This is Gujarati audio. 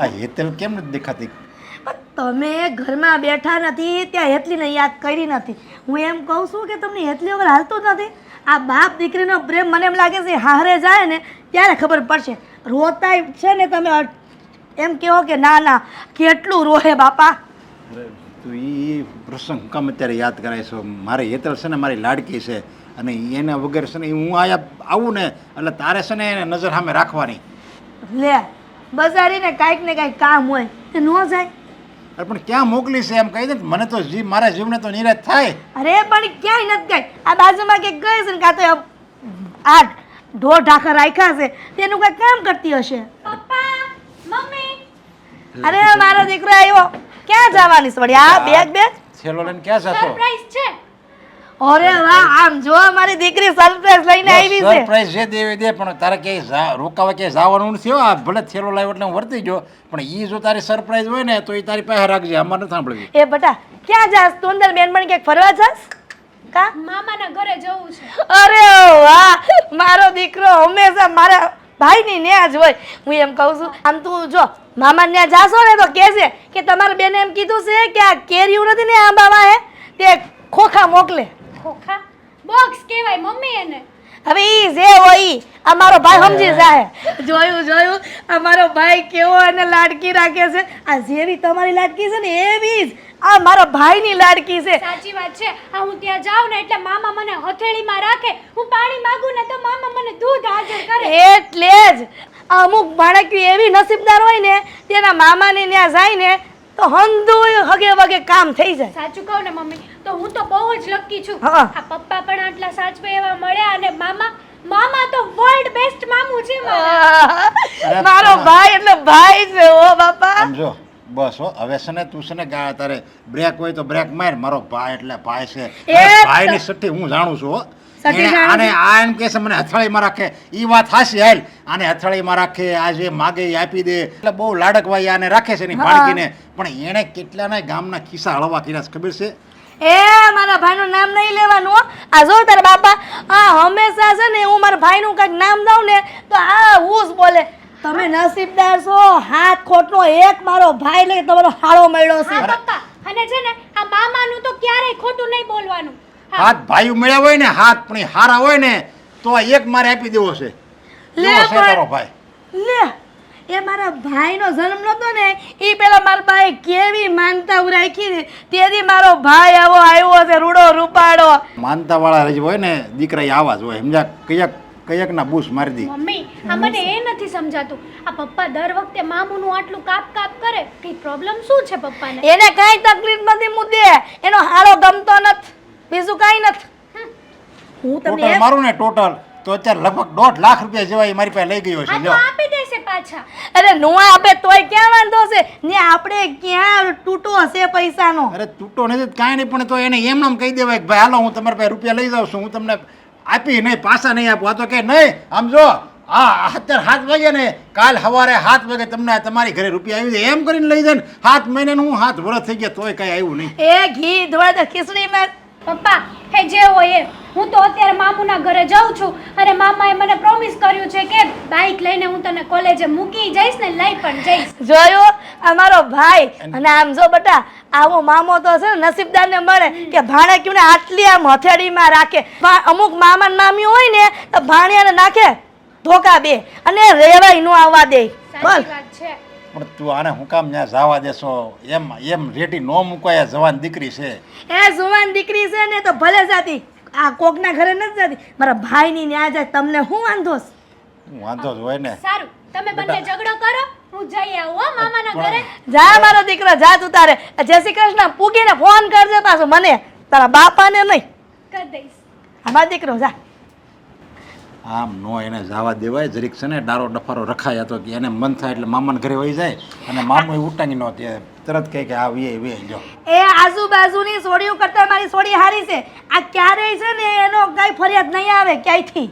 આ હેતલ કેમ નથી દેખાતી? તમે ઘરમાં બેઠા નથી ત્યાં હેતલીને યાદ કરી નથી. હું એમ કહું છું કે તમને હેતલી વગર હાલતું જ નથી. આ બાપ દીકરીનો પ્રેમ મને એમ લાગે છે હારે જાય ને ત્યારે ખબર પડશે. રોતા છે ને તમે એમ કહો કે ના ના કેટલું રોહે બાપા. તું એ પ્રસંગ કામ અત્યારે યાદ કરાય છે. મારે હેતલ છે ને મારી લાડકી છે અને એના વગર છે ને હું આયા આવું ને એટલે તારે છે ને એને નજર સામે રાખવાની. લે બજારીને કાંઈક ને કાંઈક કામ હોય તે ન જાય. અરે પણ ક્યાં મોકલી છે એમ કહી દે ને? મને તો જીવ મારા જીવને તો નિરાશ થાય. અરે પણ ક્યાંય નથી કાંઈ. આ બાજુમાં કે ગઈ છે ને કાં તો આ ઢોર ઢાખર રાખ્યા છે તેનું કઈ કામ કરતી હશે? પપ્પા મમ્મી. અરે મારો દીકરો આવ્યો. ક્યાં જવાની છે વળી? આ બેગ બેગ છેલ્લો લઈને ક્યાં જશો સરપ્રાઈઝ છે. અરે વાહ આમ જો મારી દીકરી સરપ્રાઈઝ લઈને આવી છે. સરપ્રાઈઝ છે દેવી દે પણ તારે કે રોકાવા ક્યાંય જવાનું નથી. આ ભલે થેલો લાવ્યો એટલે હું વર્તી જો પણ એ જો તારી સરપ્રાઈઝ હોય ને તો એ તારી પાસે રાખજે અમાર ન સાંભળવી. એ બટા ક્યાં જાસ તું અંદર બેનપણી ક્યાંક ફરવા જાસ? કા? મામાના ઘરે જવું છે. અરે વાહ મારો દીકરો હંમેશા મારા ભાઈની ન્યા જ હોય. હું એમ કહું છું આમ તું જો મામા ન્યા જાશો ને તો કહેશે કે તમારા બેને એમ કીધું છે કે આ કેરીયું નથી ને આંબાવા હે તે ખોખા મોકલે. ખોખા? બોક્સ કહેવાય મમ્મી એને. હવે ઈ જે હોય ઈ આ મારો ભાઈ સમજી જાય. જોયું જોયું. આ મારો ભાઈ કેવો અને લાડકી રાખે છે. આ જેવી તમારી લાડકી છે ને એવી જ. આ મારા ભાઈની લાડકી છે. સાચી વાત છે. આ હું ત્યાં જાઉં ને એટલે મામા મને હથેળીમાં રાખે. હું પાણી માંગુ ને તો મામા મને દૂધ હાજર કરે. એટલે જ. આ અમુક બાળકી એવી નસીબદાર હોય ને તેના મામાને ત્યાં જાય ને તો હંધુ હગે વગે કામ થઈ જાય. સાચું કહું ને મમ્મી. તો હું તો બહુ જ લકી છું. હા. આ પપ્પા પણ આટલા સાચવે એવા મળ્યા અને મામા મામા તો વર્લ્ડ બેસ્ટ મામુ છે મારા મારો ભાઈ એટલે ભાઈ છે ઓ બાપા. સમજો. બસ હો. હવે છે ને તું છે ને ગા તારે બ્રેક હોય તો બ્રેક માર. મારો ભાઈ એટલે ભાઈ છે. ભાઈ ની સઠ્ઠી હું જાણું છું હો. અને આ એમ કે છે મને હથળીમાં રાખે. એ વાત હાસી હાલ. આને હથળીમાં રાખે આ જે માગે એ આપી દે. એટલે બહુ લાડકવાઈ આને રાખે છે એની. બાળકીને પણ એણે કેટલાના ગામના ખિસ્સા હળવા કર્યા છે ખબર છે? એ મારા ભાઈનું નામ નહીં લેવાનું આ જો તારા બાપા આ હંમેશા છે ને હું મારા ભાઈનું કંઈક નામ દઉં ને તો આ હું જ બોલે. તમે નસીબદાર છો હાથ ખોટનો એક મારો ભાઈ લઈ તમારો હાળો મળ્યો છે. પપ્પા અને છે ને આ મામાનું તો ક્યારેય ખોટું નહીં બોલવાનું. હાથ ભાઈ મળ્યા હોય ને હાથ પણ હારા હોય ને તો એક મારે આપી દેવો છે. લે ભાઈ. લે. એ મારા ભાઈનો જન્મ નતો ને એ પેલા મારા ભાઈ કેવી માનતા રાખી ને તેથી મારો ભાઈ આવો આવ્યો છે રૂડો રૂપાડો માનતા વાળા જ હોય ને દીકરા આવા જ હોય. સમજ્યા? કયાક કયાકના બૂસ મારી દી. મમ્મી આ મને એ નથી સમજાતું. આ પપ્પા દર વખતે મામુનું આટલું કાપ કાપ કરે કે પ્રોબ્લેમ શું છે પપ્પાને? એને કઈ તકલીફ નથી મુદ્દે એનો હારો ગમતો નથી. બીજું કાંઈ નથી. હું તમને મારું ને ટોટલ તો અત્યારે લગભગ દોઢ લાખ રૂપિયા જેવા એ મારી પાસે લઈ ગયો છે આપી દેશે પાછા. અરે નુઆ આપે તોય ક્યાં વાંધો છે? ને આપણે ક્યાં તૂટો હશે પૈસાનો? અરે તૂટો નથી કાંઈ નહીં પણ તો એને એમ નામ કહી દેવાય કે ભાઈ હાલો હું તમારા પાસે રૂપિયા લઈ જાઉં છું હું તમને આપી નહીં પાછા નહીં આપું. આ તો કે નહીં આમ જો હા અત્યારે સાત વાગે ને કાલ સવારે સાત વાગે તમને તમારી ઘરે રૂપિયા આવી જાય એમ કરીને લઈ જાય ને સાત મહિને હું હાથ વરસ થઈ ગયા તોય કાંઈ આવ્યું નહીં. એ ઘી ધોળા ખીચડીમાં. પપ્પા હે જે હોય એ. હું તો અત્યારે મામુના ઘરે જાઉં છું અને મામાએ મને પ્રોમિસ કર્યું છે કે બાઇક લઈને હું તને કોલેજે મૂકી જઈશ ને લઈ પણ જઈશ. જોયો? અમારો ભાઈ. અને આમ જો બટા આવો મામો તો છે ને નસીબદારને મળે કે ભાણેક્યુંને આટલી આમ હથેળીમાં રાખે. અમુક મામા મામી હોય ને તો ભાણિયાને નાખે ધોકા બે અને રેવાય નો આવવા દે. બસ છે. પણ તું આને હું કામ ત્યાં જવા દેશો? એમ એમ રેટી નો મૂકાય જવાન દીકરી છે. એ જુવાન દીકરી છે ને તો ભલે જાતી. આ કોકના ઘરે નથી જતી. મારા ભાઈની ન્યા જાય તમને હું વાંધો વાંધો જ હોય ને. સારું. તમે બંને ઝઘડો કરો. હું જઈ આવું હો મામાના ઘરે. જા મારો દીકરો જા તું તારે. જય શ્રી કૃષ્ણ. પૂગીને ફોન કરજે પાછો મને. તારા બાપાને નહીં. કરી દઈશ. અમારો દીકરો જા. આમ નો એને જવા દેવાય. જરીક છે ને ડારો ડફારો રખાય હતો કે એને મન થાય એટલે મામાને ઘરે વહી જાય. અને મામો એ ઉટાંગી નો તે તરત કહે કે આ વે વે જો એ આજુબાજુની સોડીઓ કરતા મારી સોડી હારી છે. આ ક્યારેય છે ને એનો કઈ ફરિયાદ નહીં આવે ક્યાંયથી?